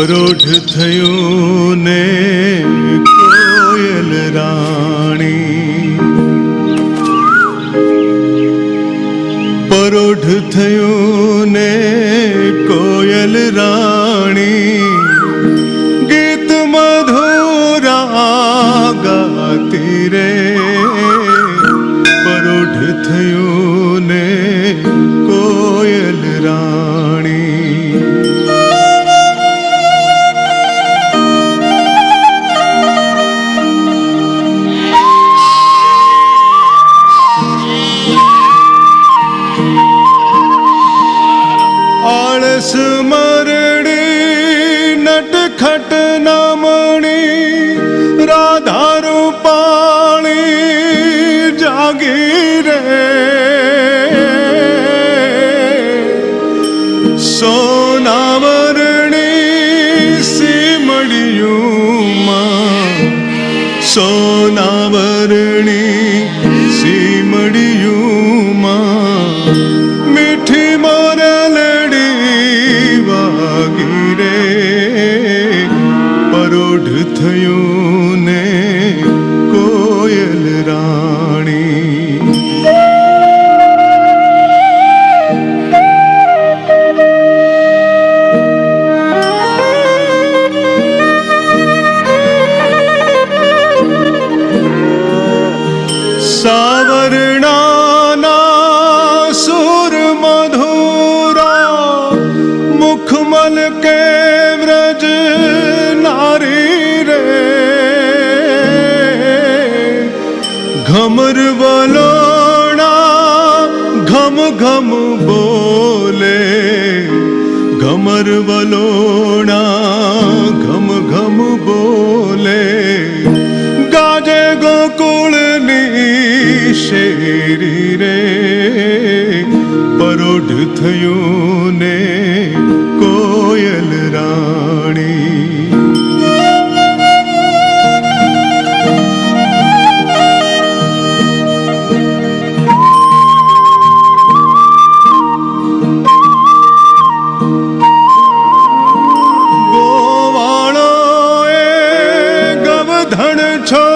પરોઢ થયું ને કોયલ રાણી. પરોઢ થયું ને કોયલ રાણી. ਆਲਸ ਮਰੜੀ, ਨਟ ਖਟ ਨਾਮਣੀ, ਰਾਧਾ ਰੂਪਾਣੀ ਜਾਗੀ ਰੇ। ਸੋਨਾ ਵਰਣੀ ਸਿਮੜਿਉ ਮਾ, ਸੋਨਾ ਵਰਣੀ પરોઢ થયું. ઘમર વલોણા ઘમ ઘમ બોલે. ઘમર વલોણા ઘમ ઘમ બોલે. ગાજે ગોકુળની શેરી રે. પરોઢ થયું ને धन छो